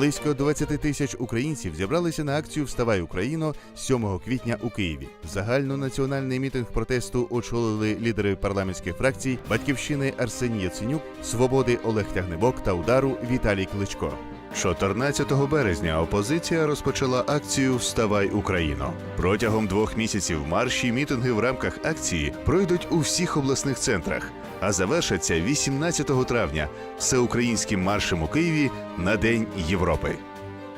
Близько 20 тисяч українців зібралися на акцію Вставай Україно 7 квітня у Києві. Загальнонаціональний мітинг протесту очолили лідери парламентських фракцій Батьківщини Арсеній Яценюк, Свободи Олег Тягнебок та удару Віталій Кличко. 14 березня опозиція розпочала акцію Вставай Україно. Протягом двох місяців марші мітинги в рамках акції пройдуть у всіх обласних центрах, а завершаться 18 травня всеукраїнським маршем у Києві на День Європи.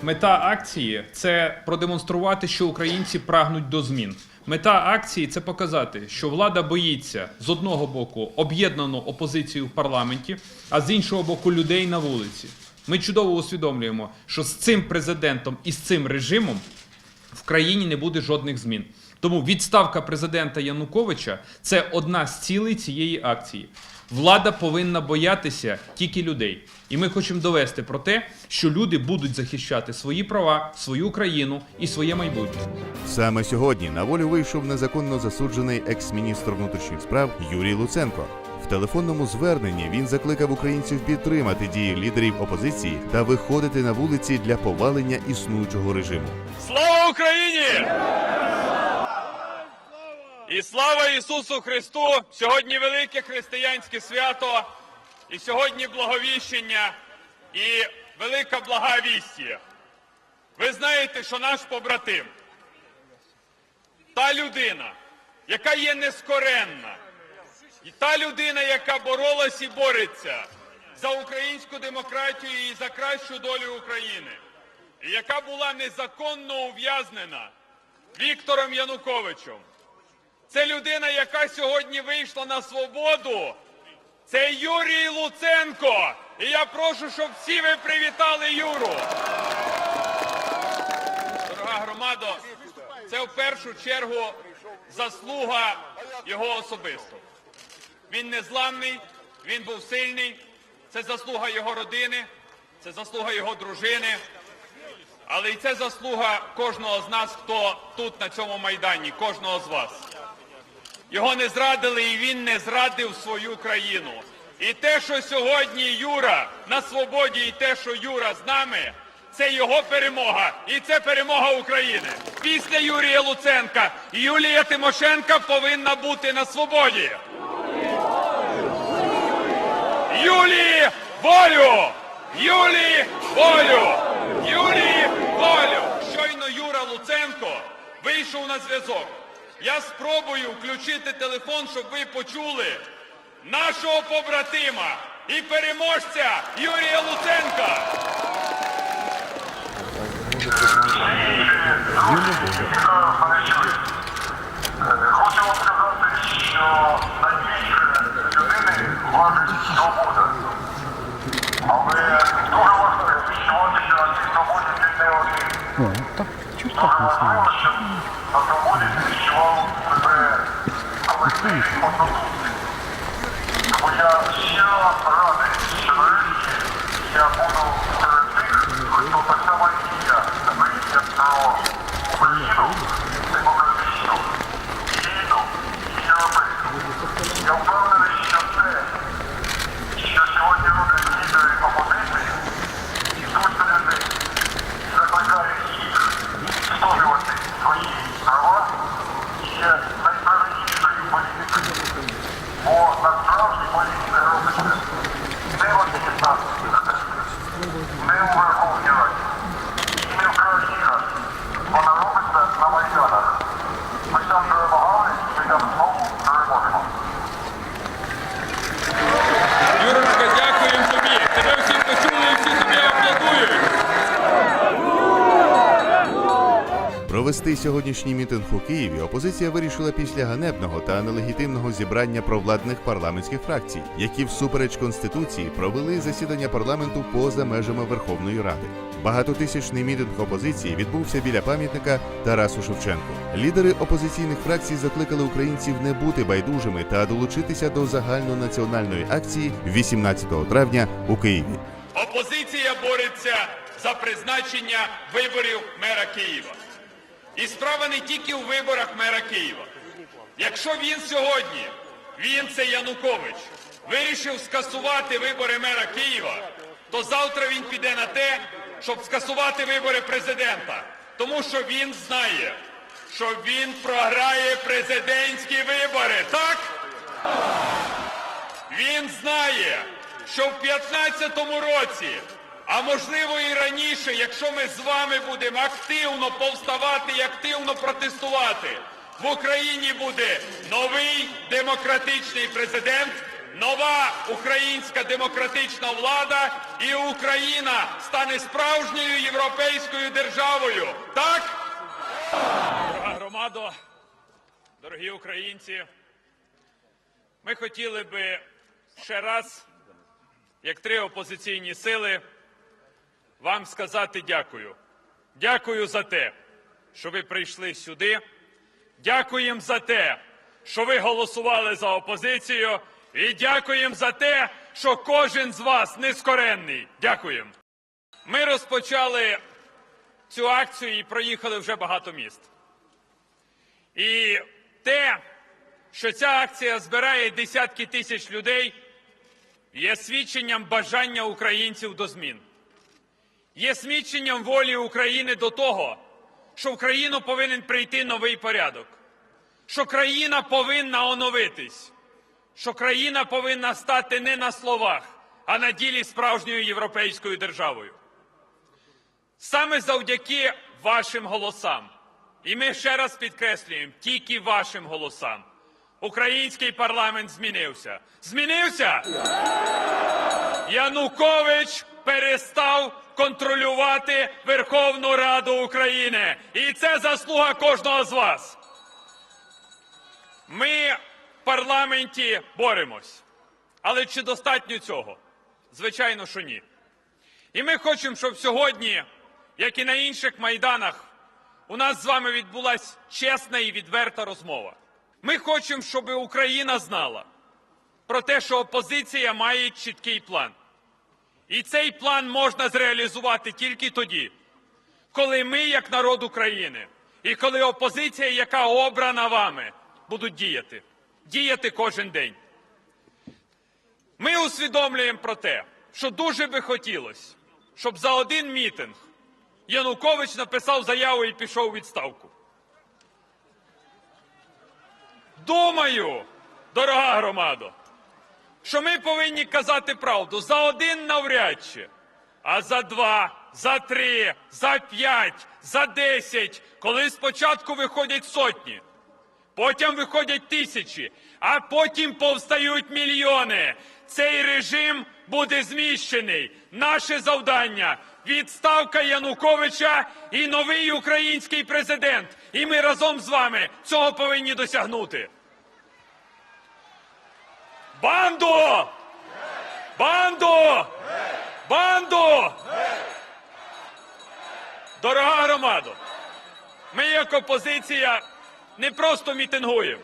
Мета акції це продемонструвати, що українці прагнуть до змін. Мета акції це показати, що влада боїться з одного боку об'єднану опозицію в парламенті, а з іншого боку людей на вулиці. Ми чудово усвідомлюємо, що з цим президентом і з цим режимом в країні не буде жодних змін. Тому відставка президента Януковича це одна з цілей цієї акції. Влада повинна боятися тільки людей. І ми хочемо довести про те, що люди будуть захищати свої права, свою країну і своє майбутнє. Саме сьогодні на волю вийшов незаконно засуджений екс-міністр внутрішніх справ Юрій Луценко. В телефонному зверненні він закликав українців підтримати дії лідерів опозиції та виходити на вулиці для повалення існуючого режиму. Слава Україні! І слава Ісусу Христу! Сьогодні велике християнське свято, і сьогодні благовіщення і велика благовістія. Ви знаєте, що наш побратим, та людина, яка є нескоренна, і та людина, яка боролась і бореться за українську демократію і за кращу долю України, і яка була незаконно ув'язнена Віктором Януковичем. Це людина, яка сьогодні вийшла на свободу. Це Юрій Луценко. І я прошу, щоб всі ви привітали Юру. Дорога громадо, це в першу чергу заслуга його особисто. Він незламний, він був сильний. Це заслуга його родини, це заслуга його дружини. Але і це заслуга кожного з нас, хто тут на цьому майдані, кожного з вас. Його не зрадили, і він не зрадив свою країну. І те, що сьогодні Юра на свободі, і те, що Юра з нами, це його перемога, і це перемога України. Після Юрія Луценка Юлія Тимошенка повинна бути на свободі. Юлії волю! Юлії волю! Юлії волю! Щойно Юра Луценко вийшов на зв'язок. Я спробую включити телефон, щоб ви почули нашого побратима і переможця Юрія Луценка. Хочу сказати, що найбільше людини важить свобода. Але дуже важливо що на цій свободі ти не один. Чого не я щиро радий, буду серед тих, хто я, мріє про Україну. Я впевнений, що те, що сьогодні роблять лідери опозиції, і тут людей закликає їх відстоювати свої права, є найправильнішою політикою. Бо насправді політика робиться не в адміністрації, не у Верховній Раді, і не в країній раді. Вона робиться на майданах. Ми там перемагали, ми там знову переможемо. Юрочка, дякуємо тобі. Тебе всі почули і всі тобі аплодують. Провести сьогоднішній мітинг у Києві опозиція вирішила після ганебного та нелегітимного зібрання провладних парламентських фракцій, які всупереч конституції провели засідання парламенту поза межами Верховної Ради. Багатотисячний мітинг опозиції відбувся біля пам'ятника Тарасу Шевченку. Лідери опозиційних фракцій закликали українців не бути байдужими та долучитися до загальнонаціональної акції 18 травня у Києві. Опозиція бореться за призначення виборів мера Києва. І справа не тільки у виборах мера Києва. Якщо він сьогодні, він це Янукович, вирішив скасувати вибори мера Києва, то завтра він піде на те, щоб скасувати вибори президента. Тому що він знає, що він програє президентські вибори, так? Він знає, що в 15-му році, а можливо і раніше, якщо ми з вами будемо активно повставати і активно протестувати, в Україні буде новий демократичний президент, нова українська демократична влада, і Україна стане справжньою європейською державою. Так? Громадо, дорогі українці. Ми хотіли би ще раз, як три опозиційні сили, вам сказати дякую. Дякую за те, що ви прийшли сюди. Дякуємо за те, що ви голосували за опозицію. І дякуємо за те, що кожен з вас нескоренний. Дякуємо. Ми розпочали цю акцію і проїхали вже багато міст. І те, що ця акція збирає десятки тисяч людей, є свідченням бажання українців до змін, є свідченням волі України до того, що в країну повинен прийти новий порядок, що країна повинна оновитись, що країна повинна стати не на словах, а на ділі справжньою європейською державою. Саме завдяки вашим голосам, і ми ще раз підкреслюємо, тільки вашим голосам. Український парламент змінився. Змінився? Янукович перестав контролювати Верховну Раду України. І це заслуга кожного з вас. Ми в парламенті боремось. Але чи достатньо цього? Звичайно, що ні. І ми хочемо, щоб сьогодні, як і на інших майданах, у нас з вами відбулася чесна і відверта розмова. Ми хочемо, щоб Україна знала про те, що опозиція має чіткий план. І цей план можна зреалізувати тільки тоді, коли ми, як народ України, і коли опозиція, яка обрана вами, будуть діяти. Діяти кожен день. Ми усвідомлюємо про те, що дуже би хотілося, щоб за один мітинг Янукович написав заяву і пішов у відставку. Думаю, дорога громадо, що ми повинні казати правду за один навряд чи, а за два, за три, за п'ять, за десять, коли спочатку виходять сотні, потім виходять тисячі, а потім повстають мільйони. Цей режим буде зміщений. Наше завдання відставка Януковича і новий український президент. І ми разом з вами цього повинні досягнути. Банду! Банду! Банду! Дорога громадо, ми як опозиція не просто мітингуємо,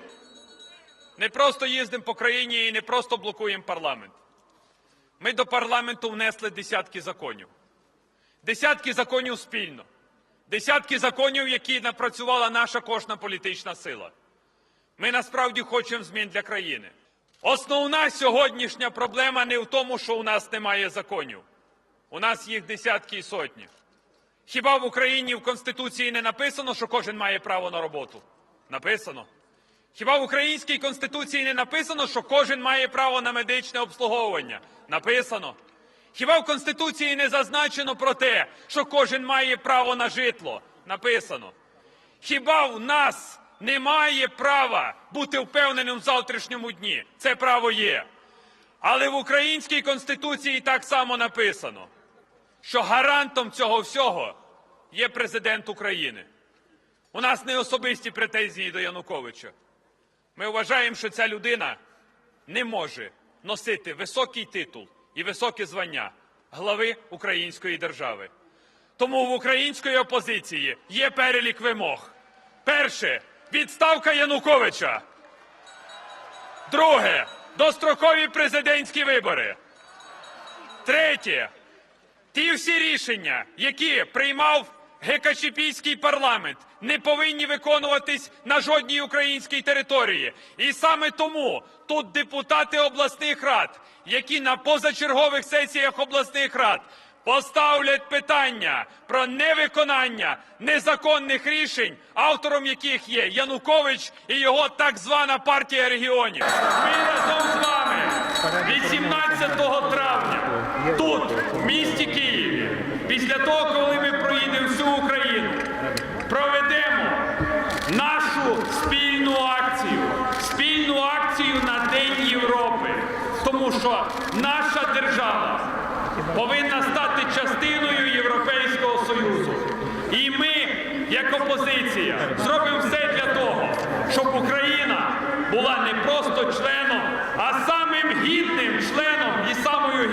не просто їздимо по країні і не просто блокуємо парламент. Ми до парламенту внесли десятки законів. Десятки законів спільно. Десятки законів, які напрацювала наша кожна політична сила. Ми насправді хочемо змін для країни. Основна сьогоднішня проблема не в тому, що у нас немає законів. У нас їх десятки і сотні. Хіба в Україні в Конституції не написано, що кожен має право на роботу? Написано. Хіба в українській конституції не написано, що кожен має право на медичне обслуговування? Написано. Хіба в Конституції не зазначено про те, що кожен має право на житло? Написано. Хіба в нас немає права бути впевненим в завтрашньому дні? Це право є. Але в українській конституції так само написано, що гарантом цього всього є президент України. У нас не особисті претензії до Януковича. Ми вважаємо, що ця людина не може носити високий титул і високе звання глави української держави. Тому в української опозиції є перелік вимог. Перше відставка Януковича. Друге дострокові президентські вибори. Третє ті всі рішення, які приймав Гекачепійський парламент не повинні виконуватись на жодній українській території. І саме тому тут депутати обласних рад, які на позачергових сесіях обласних рад поставлять питання про невиконання незаконних рішень, автором яких є Янукович і його так звана партія регіонів. Ми разом з вами 18 травня тут, в місті Києві, після того, коли ми проїдемо всю Україну, проведемо нашу спільну акцію, спільну акцію на День Європи, тому що наша держава повинна стати частиною Європейського Союзу. І ми, як опозиція, зробимо все для того, щоб Україна була не просто членом, а самим гідним членом і самим